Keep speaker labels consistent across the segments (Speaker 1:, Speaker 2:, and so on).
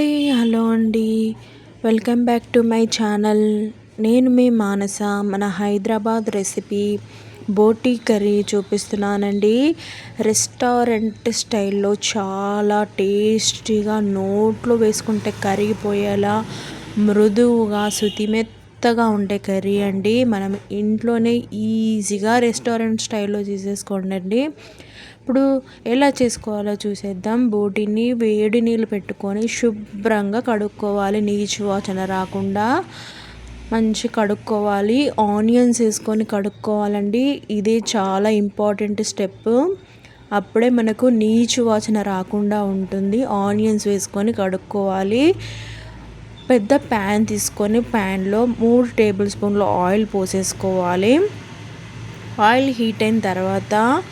Speaker 1: Hi hello అండి. Welcome back to my channel. నేను మీ మానస. మన హైదరాబాద్ రెసిపీ బోటీ కర్రీ చూపిస్తున్నానండి. రెస్టారెంట్ స్టైల్లో చాలా టేస్టీగా నోట్లో వేసుకుంటే కరిగిపోయేలా మృదువుగా శుతిమెత్తగా ఉండే కర్రీ అండి. మనం ఇంట్లోనే ఈజీగా రెస్టారెంట్ స్టైల్లో చేసేసుకోండి అండి ఇప్పుడు ఎలా చేసుకోవాలో చూసేద్దాం. బోటిని వేడి నీళ్ళు పెట్టుకొని శుభ్రంగా కడుక్కోవాలి. నీచు వాచన రాకుండా మంచి కడుక్కోవాలి. ఆనియన్స్ వేసుకొని కడుక్కోవాలండి. ఇది చాలా ఇంపార్టెంట్ స్టెప్. అప్పుడే మనకు నీచు వాచన రాకుండా ఉంటుంది. ఆనియన్స్ వేసుకొని కడుక్కోవాలి. పెద్ద ప్యాన్ తీసుకొని ప్యాన్లో మూడు టేబుల్ స్పూన్లు ఆయిల్ పోసేసుకోవాలి. ఆయిల్ హీట్ అయిన తర్వాత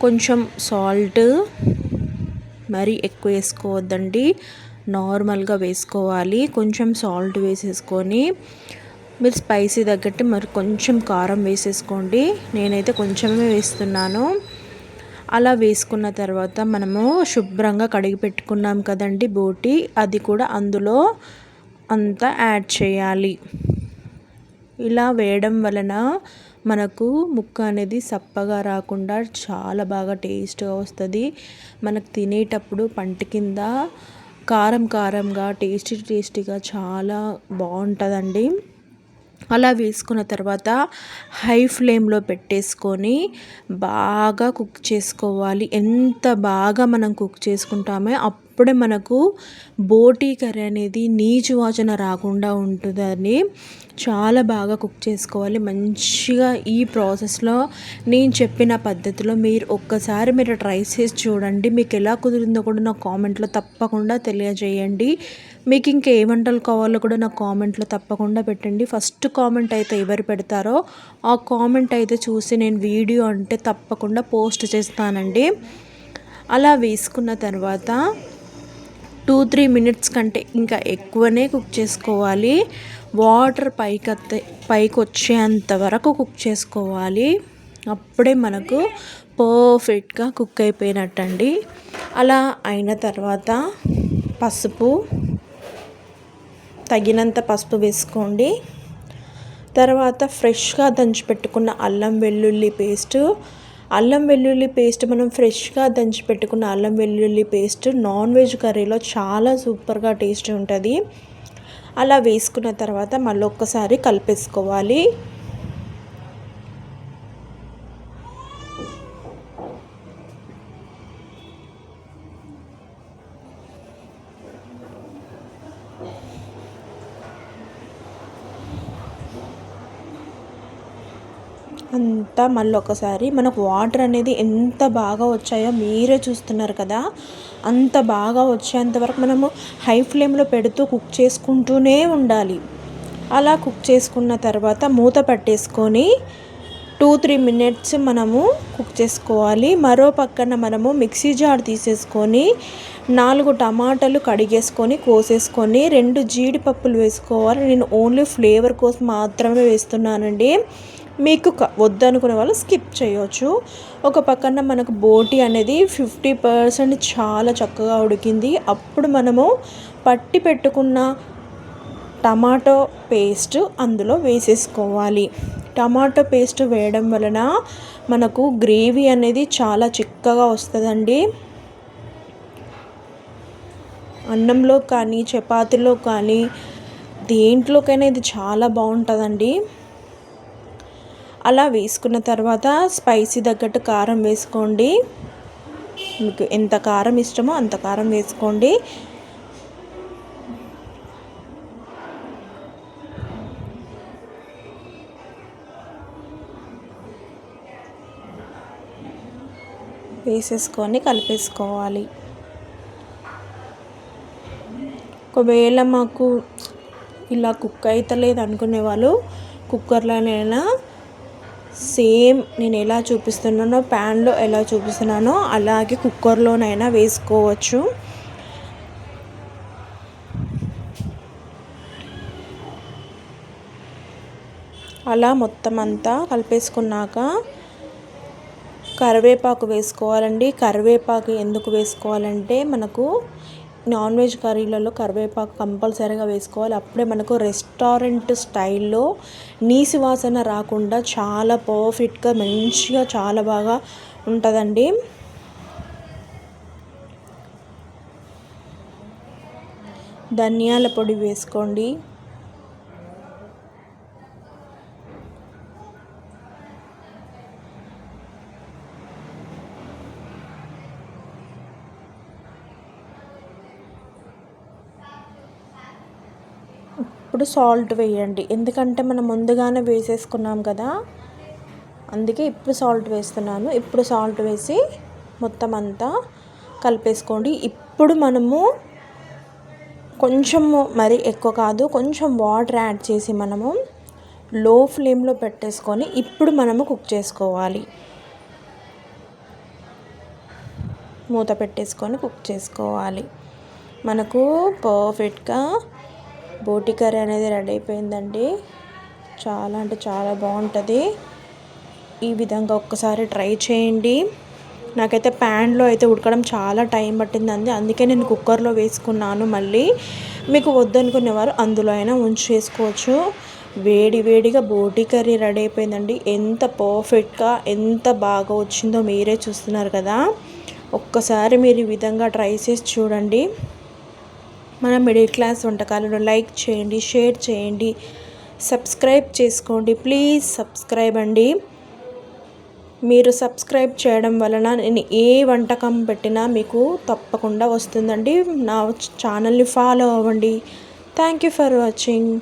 Speaker 1: కొంచెం సాల్ట్ మరి ఎక్కువ వేసుకోవద్దండి. నార్మల్గా వేసుకోవాలి. కొంచెం సాల్ట్ వేసేసుకొని మీరు స్పైసీ తగ్గట్టు మరి కొంచెం కారం వేసేసుకోండి. నేనైతే కొంచెమే వేస్తున్నాను. అలా వేసుకున్న తర్వాత మనము శుభ్రంగా కడిగి పెట్టుకున్నాం కదండి బోటి. అది కూడా అందులో అంతా యాడ్ చేయాలి. ఇలా వేయడం వలన మనకు ముక్క అనేది సప్పగా రాకుండా చాలా బాగా టేస్ట్గా వస్తుంది. మనకు తినేటప్పుడు పంట కింద కారం కారంగా టేస్టీ టేస్టీగా చాలా బాగుంటుందండి. అలా వేసుకున్న తర్వాత హై ఫ్లేమ్లో పెట్టేసుకొని బాగా కుక్ చేసుకోవాలి. ఎంత బాగా మనం కుక్ చేసుకుంటామో అప్పుడే మనకు బోటీ కర్రీ అనేది నీచు వాచన రాకుండా ఉంటుందని చాలా బాగా కుక్ చేసుకోవాలి. మంచిగా ఈ ప్రాసెస్లో నేను చెప్పిన పద్ధతిలో మీరు ఒక్కసారి మీరు ట్రై చేసి చూడండి. మీకు ఎలా కుదిరిందో కూడా నా కామెంట్లో తప్పకుండా తెలియజేయండి. మీకు ఇంకా ఏ వంటలు కావాలో కూడా నా కామెంట్లో తప్పకుండా పెట్టండి. ఫస్ట్ కామెంట్ అయితే ఎవరు పెడతారో ఆ కామెంట్ అయితే చూసి నేను వీడియో అంటే తప్పకుండా పోస్ట్ చేస్తానండి. అలా వేసుకున్న తర్వాత టూ త్రీ మినిట్స్ కంటే ఇంకా ఎక్కువనే కుక్ చేసుకోవాలి. వాటర్ పైకి పైకి వచ్చేంత వరకు కుక్ చేసుకోవాలి. అప్పుడే మనకు పర్ఫెక్ట్గా కుక్ అయిపోయినట్టండి. అలా అయిన తర్వాత పసుపు తగినంత పసుపు వేసుకోండి. తర్వాత ఫ్రెష్గా దంచి పెట్టుకున్న అల్లం వెల్లుల్లి పేస్టు అల్లం వెల్లుల్లి పేస్ట్ మనం ఫ్రెష్గా దంచి పెట్టుకున్న అల్లం వెల్లుల్లి పేస్ట్ నాన్ వెజ్ కర్రీలో చాలా సూపర్గా టేస్ట్ ఉంటుంది. అలా వేసుకున్న తర్వాత మళ్ళీ ఒక్కసారి కలిపేసుకోవాలి. అంతా మళ్ళీ ఒకసారి మనకు వాటర్ అనేది ఎంత బాగా వచ్చాయో మీరే చూస్తున్నారు కదా. అంత బాగా వచ్చేంత వరకు మనము హై ఫ్లేమ్లో పెడుతూ కుక్ చేసుకుంటూనే ఉండాలి. అలా కుక్ చేసుకున్న తర్వాత మూత పట్టేసుకొని టూ త్రీ మినిట్స్ మనము కుక్ చేసుకోవాలి. మరో పక్కన మనము మిక్సీ జార్ తీసేసుకొని నాలుగు టమాటాలు కడిగేసుకొని కోసేసుకొని రెండు జీడిపప్పులు వేసుకోవాలి. నేను ఓన్లీ ఫ్లేవర్ కోసం మాత్రమే వేస్తున్నానండి. మీకు వద్దనుకునే వాళ్ళు స్కిప్ చేయవచ్చు ఒక పక్కన మనకు బోటి అనేది ఫిఫ్టీ పర్సెంట్ చాలా చక్కగా ఉడికింది. అప్పుడు మనము పట్టి పెట్టుకున్న టమాటో పేస్ట్ అందులో వేసేసుకోవాలి. టమాటో పేస్ట్ వేయడం వలన మనకు గ్రేవీ అనేది చాలా చిక్కగా వస్తుందండి. అన్నంలో కానీ చపాతీలో కానీ దేంట్లోకైనా ఇది చాలా బాగుంటుందండి. అలా వేసుకున్న తర్వాత స్పైసీ తగ్గట్టు కారం వేసుకోండి. మీకు ఎంత కారం ఇష్టమో అంత కారం వేసుకోండి. వేసేసుకొని కలిపేసుకోవాలి. ఒకవేళ మాకు ఇలా కుక్ అవుతలేదు అనుకునే వాళ్ళు కుక్కర్లోనైనా సేమ్ నేను ఎలా చూపిస్తున్నానో ప్యాన్లో ఎలా చూపిస్తున్నానో అలాగే కుక్కర్లోనైనా వేసుకోవచ్చు. అలా మొత్తం అంతా కలిపేసుకున్నాక కరివేపాకు వేసుకోవాలండి. కరివేపాకు ఎందుకు వేసుకోవాలంటే మనకు నాన్ వెజ్ కర్రీలలో కరివేపాకు కంపల్సరీగా వేసుకోవాలి. అప్పుడే మనకు రెస్టారెంట్ స్టైల్లో నీసు వాసన రాకుండా చాలా పర్ఫెక్ట్గా మంచిగా చాలా బాగా ఉంటుందండి. ధనియాల పొడి వేసుకోండి. ఇప్పుడు సాల్ట్ వేయండి. ఎందుకంటే మనం ముందుగానే వేసేసుకున్నాం కదా. అందుకే ఇప్పుడు సాల్ట్ వేస్తున్నాను. ఇప్పుడు సాల్ట్ వేసి మొత్తం అంతా కలిపేసుకోండి. ఇప్పుడు మనము కొంచెము మరి ఎక్కువ కాదు కొంచెం వాటర్ యాడ్ చేసి మనము లో ఫ్లేమ్లో పెట్టేసుకొని ఇప్పుడు మనము కుక్ చేసుకోవాలి. మూత పెట్టేసుకొని కుక్ చేసుకోవాలి. మనకు పర్ఫెక్ట్గా బోటి కర్రీ అనేది రెడీ అయిపోయిందండి. చాలా అంటే చాలా బాగుంటుంది. ఈ విధంగా ఒక్కసారి ట్రై చేయండి. నాకైతే ప్యాన్లో అయితే ఉడకడం చాలా టైం పట్టిందండి. అందుకే నేను కుక్కర్లో వేసుకున్నాను మళ్ళీ. మీకు వద్దనుకునేవారు అందులో అయినా ఉంచేసుకోవచ్చు. వేడి వేడిగా బోటి కర్రీ రెడీ అయిపోయిందండి. ఎంత పర్ఫెక్ట్గా ఎంత బాగా వచ్చిందో మీరే చూస్తున్నారు కదా. ఒక్కసారి మీరు ఈ విధంగా ట్రై చేసి చూడండి. మన మిడిల్ క్లాస్ వంటకాలను లైక్ చేయండి షేర్ చేయండి సబ్స్క్రైబ్ చేసుకోండి. ప్లీజ్ సబ్స్క్రైబ్ అండి. మీరు సబ్స్క్రైబ్ చేయడం వలన నేను ఏ వంటకం పెట్టినా మీకు తప్పకుండా వస్తుందండి. నా ఛానల్ని ఫాలో అవ్వండి. Thank you for watching